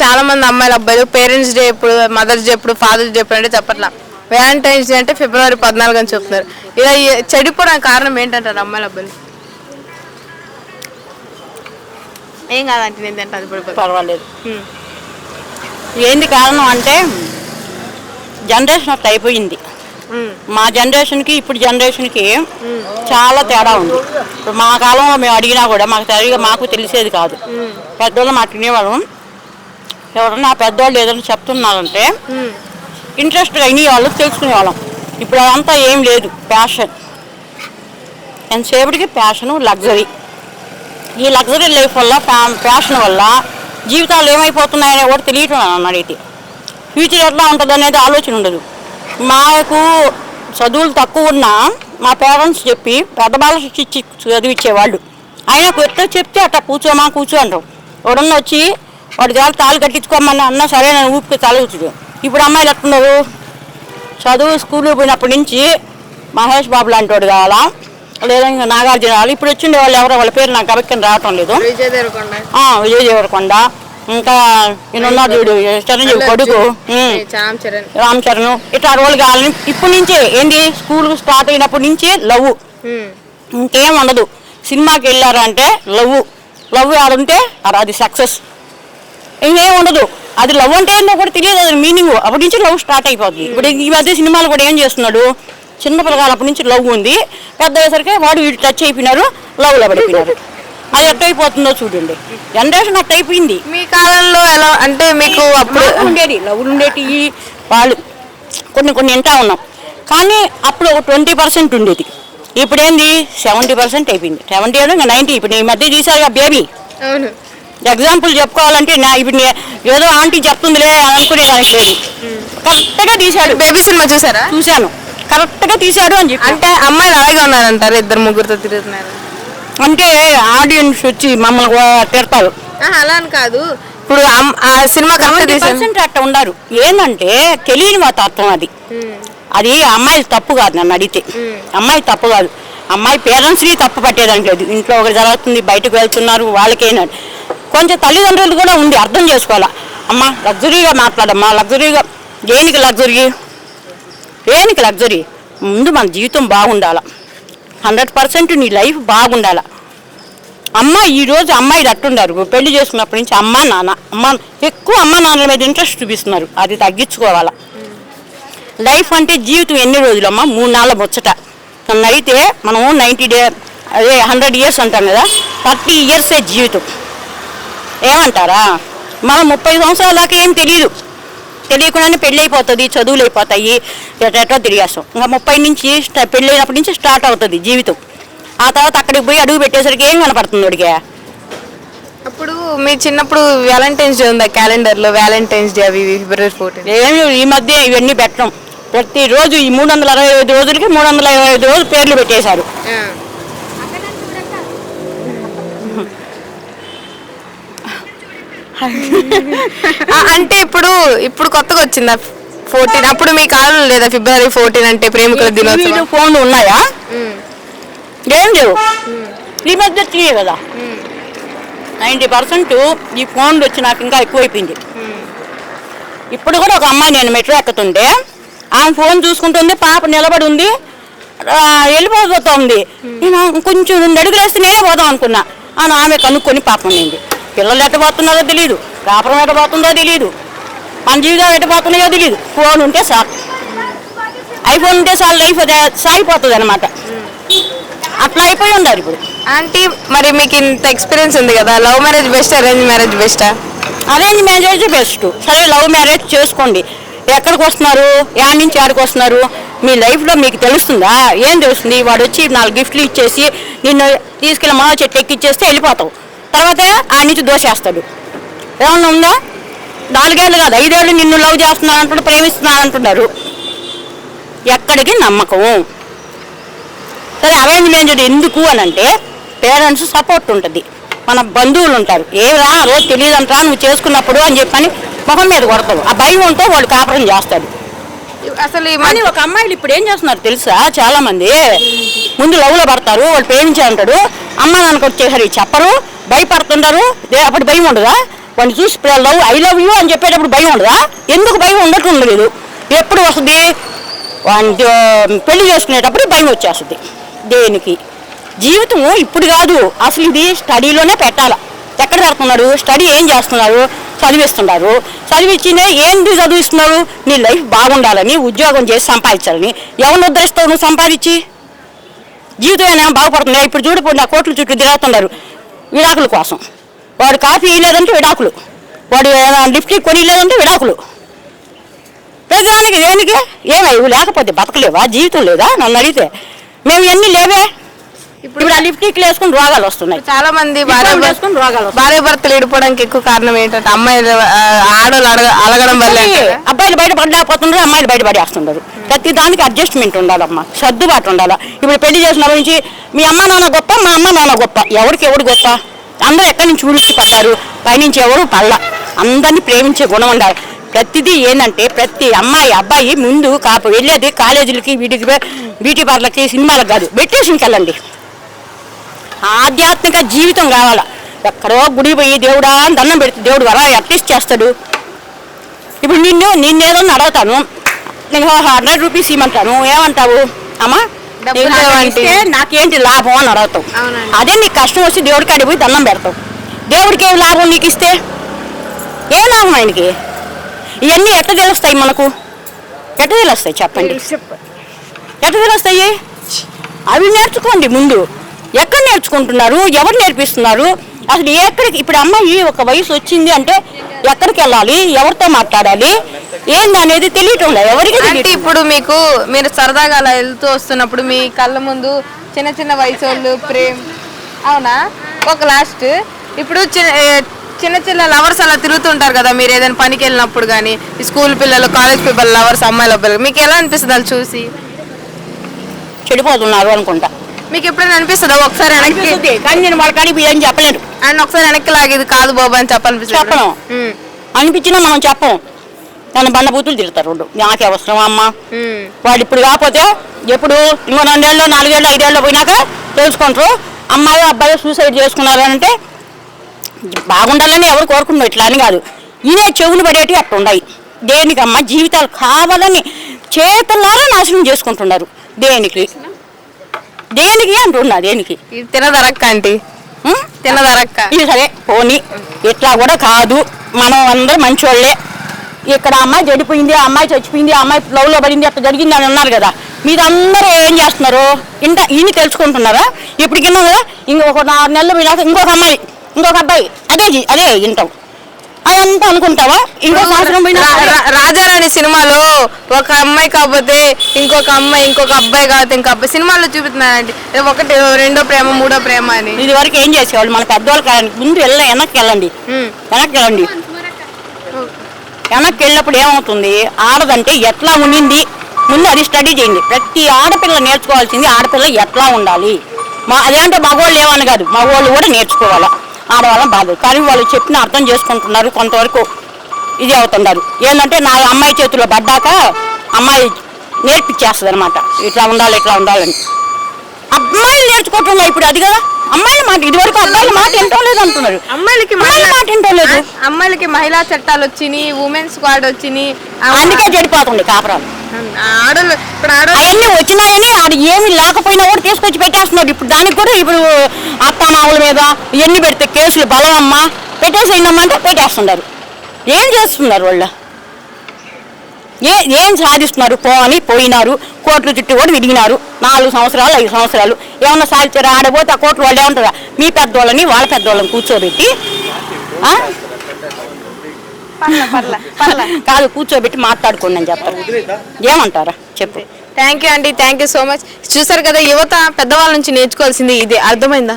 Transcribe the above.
చాలా మంది అమ్మాయిలు అబ్బాయిలు పేరెంట్స్ డే ఎప్పుడు మదర్స్ డే ఎప్పుడు ఫాదర్స్ డే ఎప్పుడు అంటే చెప్పట్లా. వ్యాలంటైన్స్ డే అంటే ఫిబ్రవరి పద్నాలుగు అని చెప్తున్నారు. ఇలా చెడిపోవడానికి కారణం ఏంటంటారు అమ్మాయిలు అబ్బాయిలు? ఏం కాదంటే నేను తింటా అది పడిపోతుంది పర్వాలేదు. ఏంది కారణం అంటే జనరేషన్ అట్లా అయిపోయింది. మా జనరేషన్కి ఇప్పుడు జనరేషన్కి చాలా తేడా ఉంది. ఇప్పుడు మా కాలంలో మేము అడిగినా కూడా మాకు సరిగా మాకు తెలిసేది కాదు. పెద్దోళ్ళు మాకు వినేవాళ్ళం. ఎవరన్నా పెద్దోళ్ళు ఏదైనా చెప్తున్నారంటే ఇంట్రెస్ట్గా వినేవాళ్ళు తెలుసుకునేవాళ్ళం. ఇప్పుడు అదంతా ఏం లేదు. ప్యాషన్ ఎంతసేపటికి ప్యాషను లగ్జరీ ఈ లగ్జరీ లైఫ్ వల్ల ఫ్యాషన్ వల్ల జీవితాలు ఏమైపోతున్నాయనే కూడా తెలియటం అడిగితే ఫ్యూచర్ ఎట్లా ఉంటుంది అనేది ఆలోచన ఉండదు. మాకు చదువులు తక్కువ ఉన్నా మా పేరెంట్స్ చెప్పి పెద్ద ఇచ్చి చదివించేవాళ్ళు ఆయన ఎట్లా చెప్తే అట్లా కూర్చోమా కూర్చో అంటాం ఎవడన్నా వచ్చి వాడి జాలు తాళి కట్టించుకోమని అన్నా సరే నేను ఊపికి తలగుతుంది ఇప్పుడు అమ్మాయిలు ఎట్టున్నారు చదువు స్కూల్కి పోయినప్పటి నుంచి మహేష్ బాబు లాంటి వాడు కావాలా? లేదా ఇంకా నాగార్జున కావాలి? ఇప్పుడు వచ్చిండే వాళ్ళు ఎవరో వాళ్ళ పేరు నాకు అబక్కని రావటం లేదు. విజయ్ దేవరకొండ. ఇంకా ఉన్నాడు చూడు చిరంజీవి కొడుకు. రామ్ చరణ్. ఇట్లా రోల్ కావాలని ఇప్పటి నుంచే ఏంది స్కూల్ స్టార్ట్ అయినప్పటి నుంచే లవ్. ఇంకేం ఉండదు. సినిమాకి వెళ్ళారంటే లవ్ లవ్ ఆడుంటే అది సక్సెస్. ఇంకేం ఉండదు అది లవ్ అంటే ఏంటో కూడా తెలియదు అది మీనింగ్ అప్పటి నుంచి లవ్ స్టార్ట్ అయిపోతుంది ఇప్పుడు ఈ మధ్య సినిమాలు కూడా ఏం చేస్తున్నాడు? చిన్న పిల్లగాలు అప్పటి నుంచి లవ్ ఉంది. పెద్ద అయ్యేసరికి వాడు వీడు టచ్ అయిపోయినారు లవ్లో పడిపోయినారు. అది ఎట్ట అయిపోతుందో చూడండి. జనరేషన్ అట్ట అయిపోయింది. మీ కాలంలో ఎలా అంటే మీకు అప్పుడు ఉండేది లవ్లు ఉండేటి వాళ్ళు కొన్ని కొన్ని వింటా ఉన్నాం. కానీ అప్పుడు ఒక ట్వంటీ పర్సెంట్ ఉండేది. ఇప్పుడు ఏంది సెవెంటీ పర్సెంట్ అయిపోయింది. సెవెంటీ ఇంకా నైంటీ. ఇప్పుడు ఈ మధ్య చూసారుగా బేబీ? అవును. ఎగ్జాంపుల్ చెప్పుకోవాలంటే నా ఇప్పుడు ఏదో ఆంటీ చెప్తుందిలే అని అనుకునే దానికి లేదు. కరెక్ట్గా తీశాడు. బేబీ సినిమా చూసారా? చూశాను. కరెక్ట్గా తీశాడు అని చెప్పి. అంటే అమ్మాయిలు అలాగే ఉన్నారంటారు? ఇద్దరు ముగ్గురుతో తిరుగుతున్నారు. అంటే ఆడియన్స్ వచ్చి మమ్మల్ని తిడతారు. అలా అని కాదు. ఇప్పుడు ఆ సినిమా కరెక్ట్ పర్సెంట్ అట్ట ఉండరు ఏంటంటే తెలియని మా తత్వం అది అది అమ్మాయి తప్పు కాదు నన్ను అడిగితే. అమ్మాయి తప్పు కాదు. అమ్మాయి పేరెంట్స్ని తప్పు పట్టేదానికి లేదు. ఇంట్లో ఒకటి జరుగుతుంది బయటకు వెళ్తున్నారు వాళ్ళకేనా కొంచెం తల్లిదండ్రులు కూడా ఉంది అర్థం చేసుకోవాలా. అమ్మ లగ్జరీగా మాట్లాడమ్మా లగ్జరీగా దేనికి లగ్జరీ దేనికి లగ్జరీ ముందు మన జీవితం బాగుండాల. హండ్రెడ్ పర్సెంట్ నీ లైఫ్ బాగుండాల. అమ్మ ఈరోజు అమ్మాయిలు అట్టుండారు. పెళ్ళి చేసుకున్నప్పటి నుంచి అమ్మ నాన్న అమ్మ ఎక్కువ అమ్మ నాన్నల మీద ఇంట్రెస్ట్ చూపిస్తున్నారు. అది తగ్గించుకోవాలా. లైఫ్ అంటే జీవితం ఎన్ని రోజులమ్మా? మూడు నాళ్ళ ముచ్చట. నన్ను అయితే మనము నైంటీ డే అదే హండ్రెడ్ ఇయర్స్ అంటాం కదా? థర్టీ ఇయర్సే జీవితం. ఏమంటారా? మనం ముప్పై సంవత్సరాల దాకా ఏం తెలియదు తెలియకుండానే పెళ్ళి అయిపోతుంది చదువులు అయిపోతాయి ఎటో తిరిగేస్తాం. ఇంకా ముప్పై నుంచి స్ట- పెళ్ళి అయినప్పటి నుంచి స్టార్ట్ అవుతుంది జీవితం. ఆ తర్వాత అక్కడికి పోయి అడుగు పెట్టేసరికి ఏం కనపడుతుంది వాడికి? అప్పుడు మీ చిన్నప్పుడు వ్యాలంటైన్స్ డే ఉందా క్యాలెండర్లో వ్యాలంటైన్స్ డే అవి ఫిబ్రవరి ఫోర్టీన్. ఏమి ఈ మధ్య ఇవన్నీ పెట్టడం. ప్రతిరోజు ఈ మూడు వందల అరవై ఐదు రోజులకి మూడు వందల ఇరవై ఐదు రోజులు పేర్లు పెట్టేశారు. అంటే ఇప్పుడు ఇప్పుడు కొత్తగా వచ్చిందా ఫోర్టీన్? అప్పుడు మీ కాలంలో లేదా ఫిబ్రవరి ఫోర్టీన్ అంటే ప్రేమికుల దినోత్సవం? ఫోన్లు ఉన్నాయా? ఏం లేవు. ఈ మధ్య వచ్చినాయి కదా. నైంటీ పర్సెంట్ ఈ ఫోన్లు వచ్చి నాకు ఇంకా ఎక్కువైపోయింది. ఇప్పుడు కూడా ఒక అమ్మాయి నేను మెట్రో ఎక్కుతుంటే ఆమె ఫోన్ చూసుకుంటుంది పాప నిలబడి ఉంది ఆ, వెళ్ళిపోతూ ఉంది నేను కొంచెం రెండు అడుగులు వేస్తే నేనే పోదాం అనుకున్నా. అని ఆమె కనుక్కొని పాపం నింది పిల్లలు ఎట్ట పోతున్నారో తెలియదు కాపురం ఎట్ట పోతుందో తెలియదు మన జీవితం ఎట్ట పోతున్నాయో తెలియదు ఫోన్ ఉంటే చాలు. ఐఫోన్ ఉంటే చాలు లైఫ్ సాగిపోతుంది అనమాట అట్లా అయిపోయి ఉండాలి ఇప్పుడు. ఆంటీ మరి మీకు ఇంత ఎక్స్పీరియన్స్ ఉంది కదా love marriage best arrange marriage బెస్టా? Arrange marriage best. సరే లవ్ మ్యారేజ్ చేసుకోండి. ఎక్కడికి వస్తున్నారు? యాడ్ నుంచి ఆడికి వస్తున్నారు? మీ లైఫ్లో మీకు తెలుస్తుందా? ఏం తెలుస్తుంది? వాడు వచ్చి నాలుగు గిఫ్ట్లు ఇచ్చేసి నిన్ను తీసుకెళ్ళి మా చెట్టు ఎక్కిచ్చేస్తే వెళ్ళిపోతావు. తర్వాత ఆ నుంచి దోషేస్తాడు. ఏమన్నా ఉందా? నాలుగేళ్ళు కాదు ఐదేళ్ళు నిన్ను లవ్ చేస్తున్నారు అంటున్నారు ప్రేమిస్తున్నారు అంటున్నారు ఎక్కడికి నమ్మకం సరే అరేంజ్ మ్యారేజ్ ఎందుకు అని అంటే పేరెంట్స్ సపోర్ట్ ఉంటుంది. మన బంధువులు ఉంటారు. ఏరా రోజు తెలియదు అంటారా నువ్వు చేసుకున్నప్పుడు అని చెప్పని మొహం మీద కొడతావు ఆ భయం ఉంటే వాళ్ళు కాపురం చేస్తారు. అసలు ఈ కానీ ఒక అమ్మాయిలు ఇప్పుడు ఏం చేస్తున్నారు తెలుసా? చాలా మంది ముందు లవ్లో పడతారు వాళ్ళు ప్రేమించే ఉంటాడు అమ్మ నాన్నకు వచ్చేసరి చెప్పరు. భయపడుతుంటారు అప్పుడు భయం ఉండదా? వాడిని చూసి లవ్ ఐ లవ్ యూ అని చెప్పేటప్పుడు భయం ఉండదా? ఎందుకు భయం ఉండటం ఉండలేదు. ఎప్పుడు వస్తుంది? వాడిని పెళ్ళి చేసుకునేటప్పుడు భయం వచ్చేస్తుంది. దేనికి? జీవితం ఇప్పుడు కాదు. అసలు ఇది స్టడీలోనే పెట్టాలి. ఎక్కడ పెడుతున్నారు స్టడీ ఏం చేస్తున్నారు? చదివిస్తున్నారు. చదివించినే ఏంటి చదివిస్తున్నారు? నీ లైఫ్ బాగుండాలని ఉద్యోగం చేసి సంపాదించాలని. ఎవరిని ఉద్ధరిస్తావు నువ్వు సంపాదించి? జీవితం ఏమైనా బాగుపడుతుందా ఇప్పుడు చూడకుండా కోట్ల చుట్టూ తిరుగుతున్నారు. విడాకుల కోసం. వాడు కాఫీ లేదంటే విడాకులు. వాడు లిఫ్ట్ కొని లేదంటే విడాకులు. ప్రతిదానికి దేనికి? ఏమై ఇవి లేకపోతే బతకలేవా? జీవితం లేదా? నన్ను అడిగితే. మేము ఎన్ని లేవే? ఇప్పుడు ఆ లిఫ్టిక్లు వేసుకుని రోగాలు వస్తున్నాయి. చాలా మంది భార్య చేసుకుని రోగాలు భార్య భర్తలు ఇడిపోవడానికి ఎక్కువ కారణం ఏంటంటే అమ్మాయిలు ఆ, ఆడోళ్ళు అడగ అలగడం వల్ల అబ్బాయిలు బయట పడలేకపోతున్నారు అమ్మాయిలు బయట పడేస్తున్నారు. ప్రతి దానికి అడ్జస్ట్మెంట్ ఉండాలమ్మా సర్దుబాటు ఉండాలా. ఇప్పుడు పెళ్ళి చేసిన నుంచి మీ అమ్మ నాన్న గొప్ప మా అమ్మ నాన్న గొప్ప ఎవరికి ఎవరు గొప్ప? అందరూ ఎక్కడి నుంచి ఊరికి పడ్డారు? పైనుంచి ఎవరు పళ్ళ అందరినీ ప్రేమించే గుణం ఉండాలి. ప్రతిదీ ఏంటంటే ప్రతి అమ్మాయి అబ్బాయి ముందు కాపు వెళ్ళేది కాలేజీలకి వీటికి బ్యూటీ పార్లర్కి సినిమాలకు కాదు. మెడిటేషన్కి వెళ్ళండి. ఆధ్యాత్మిక జీవితం కావాలా? ఎక్కడో గుడి పోయి దేవుడా అని దండం పెడితే దేవుడు వరా అట్లీస్ట్ చేస్తాడు. ఇప్పుడు నిన్ను నిన్నేదన్నా అడుగుతాను. నేను హండ్రెడ్ రూపీస్ ఇవ్వమంటాను. ఏమంటావు? అమ్మా నాకేంటి? లాభం అని అడుగుతావు. అదే నీకు కష్టం వచ్చి దేవుడి కాడికి పోయి దండం పెడతావు. దేవుడికి ఏం లాభం నీకు ఇస్తే? ఏం లాభం ఆయనకి? ఇవన్నీ ఎట్లా తెలుస్తాయి మనకు? ఎట్లా తెలుస్తాయి చెప్పండి? ఎట్లా తెలుస్తాయి? అవి నేర్చుకోండి ముందు. ఎక్కడ నేర్చుకుంటున్నారు? ఎవరు నేర్పిస్తున్నారు? అసలు ఎక్కడికి ఇప్పుడు అమ్మాయి ఒక వయసు వచ్చింది అంటే ఎక్కడికి వెళ్ళాలి? ఎవరితో మాట్లాడాలి? ఏంది అనేది తెలియటం లేదు. ఎవరికి అంటే ఇప్పుడు మీకు మీరు సరదాగా అలా వెళ్తూ వస్తున్నప్పుడు మీ కళ్ళ ముందు చిన్న చిన్న వయసు వాళ్ళు ప్రేమ్ అవునా? ఒక లాస్ట్ ఇప్పుడు చిన్న చిన్న చిన్న లవర్స్ అలా తిరుగుతుంటారు కదా మీరు ఏదైనా పనికి వెళ్ళినప్పుడు కానీ స్కూల్ పిల్లలు కాలేజ్ పిల్లలు లవర్స్ అమ్మాయిల పిల్లలు మీకు ఎలా అనిపిస్తుంది అది చూసి? చెడిపోతున్నారు అనుకుంటా. మీకు ఎప్పుడైనా అనిపిస్తుందా ఒకసారి వెనక్కి? అనిపిస్తుంది. కానీ నేను వాళ్ళ కాడికి ఏం చెప్పలేను. అండ్ ఒకసారి వెనక్కి లాగేది కాదు బాబు అని చెప్పనిపిస్తుంది చెప్పను. ఉమ్, అనిపించినా మనం చెప్పం. నన్ను బండబూతులు తిడతారు రెండు నాకే అవసరం అమ్మా. వాడు ఇప్పుడు కాకపోతే ఎప్పుడు ఇంకో రెండేళ్ళు నాలుగేళ్ళు ఐదేళ్ళు పోయినాక తెలుసుకుంటారు. అమ్మాయి అబ్బాయి సూసైడ్ చేసుకున్నారు అంటే బాగుండాలని ఎవరు కోరుకున్నారు ఇట్లా అని కాదు. ఇదే చెవులు పడేటి అట్లా ఉన్నాయి. దేనికమ్మా? జీవితాలు కావాలని చేతులారా నాశనం చేసుకుంటున్నారు. దేనికి? దేనికి అంటున్నా దేనికి? ఇది తినదరక్క ఉం? తినదరక్క. ఇది సరే పోనీ. ఇట్లా కూడా కాదు. మనం అందరూ మంచోళ్ళే. ఇక్కడ అమ్మాయి చెడిపోయింది అమ్మాయి చచ్చిపోయింది అమ్మాయి లవ్లో పడింది అట్లా జరిగింది అని అన్నారు కదా. మీరందరూ ఏం చేస్తున్నారు? ఇంత ఈయన తెలుసుకుంటున్నారా? కింద కదా ఇంకొక నాలుగు నెలలు పోయినాక ఇంకొక అమ్మాయి ఇంకొక అబ్బాయి. అదే అదే వింటాం. అదంతా అనుకుంటావా? ఇంకో సంవత్సరం పోయినా రాజారాణి సినిమాలో ఒక అమ్మాయి కాకపోతే ఇంకొక అమ్మాయి ఇంకొక అబ్బాయి కాకపోతే ఇంకొక అబ్బాయి. సినిమాలో చూపిస్తున్నారండి. ఒకటి రెండో ప్రేమ మూడో ప్రేమ అని. ఇది వరకు ఏం చేసేవాళ్ళు? మన పెద్దవాళ్ళు కాదండి ముందు వెళ్ళ వెనక్కి వెళ్ళండి. వెనక్కి వెళ్ళండి. వెనక్కి వెళ్ళినప్పుడు ఏమవుతుంది? ఆడదంటే ఎట్లా ఉండింది? ముందు అది స్టడీ చేయండి. ప్రతి ఆడపిల్ల నేర్చుకోవాల్సింది ఆడపిల్ల ఎట్లా ఉండాలి? మా అదేంటే మగవాళ్ళు ఏమని కాదు మగవాళ్ళు కూడా నేర్చుకోవాలా? ఆడవాళ్ళం బాధ కానీ వాళ్ళు చెప్పిన అర్థం చేసుకుంటున్నారు కొంతవరకు ఇది అవుతున్నారు ఏంటంటే నా అమ్మాయి చేతిలో పడ్డాక అమ్మాయి నేర్పించేస్తుంది అనమాట ఇట్లా ఉండాలి ఇట్లా ఉండాలని. అమ్మాయిలు నేర్చుకుంటున్నారు ఇప్పుడు అది కదా. అమ్మాయిల మాట ఇదివరకు అబ్బాయిల మాట వింటం లేదు అంటున్నారు. అమ్మాయిలకి అమ్మాయిల మహిళా- మాట వింటం లేదు. అమ్మాయిలకి మహిళా చట్టాలు వచ్చినాయి ఉమెన్ స్క్వాడ్ వచ్చినాయి అందుకే చెడిపోతుంది కాపురాలు. ఆడోళ్ళు ఇప్పుడు ఆడోళ్ళు అవన్నీ వచ్చినాయని ఆడ ఏమి లేకపోయినా కూడా తీసుకొచ్చి పెట్టేస్తున్నారు. ఇప్పుడు దానికి కూడా ఇప్పుడు అత్తమావుల మీద ఎన్ని పెడితే కేసులు బలం అమ్మ పెట్టేసేయండమ్మా అంటే పెట్టేస్తున్నారు ఏం చేస్తున్నారు వాళ్ళు? ఏ ఏం సాధిస్తున్నారు? పోని పోయినారు కోట్ల చుట్టూ కూడా విరిగినారు. నాలుగు సంవత్సరాలు ఐదు సంవత్సరాలు. ఏమన్నా సాధించారా? ఆడపోతే ఆ కోట్లు వాళ్ళు ఏమంటారా మీ పెద్దోళ్ళని వాళ్ళ పెద్దోళ్ళని కూర్చోబెట్టి. కాదు కూర్చోబెట్టి మాట్లాడుకోండి అని చెప్తారు. ఏమంటారా? చెప్పు. థ్యాంక్ యూ అండి థ్యాంక్ యూ సో మచ్. చూసారు కదా యువత పెద్దవాళ్ళ నుంచి నేర్చుకోవాల్సింది ఇదే. అర్థమైందా?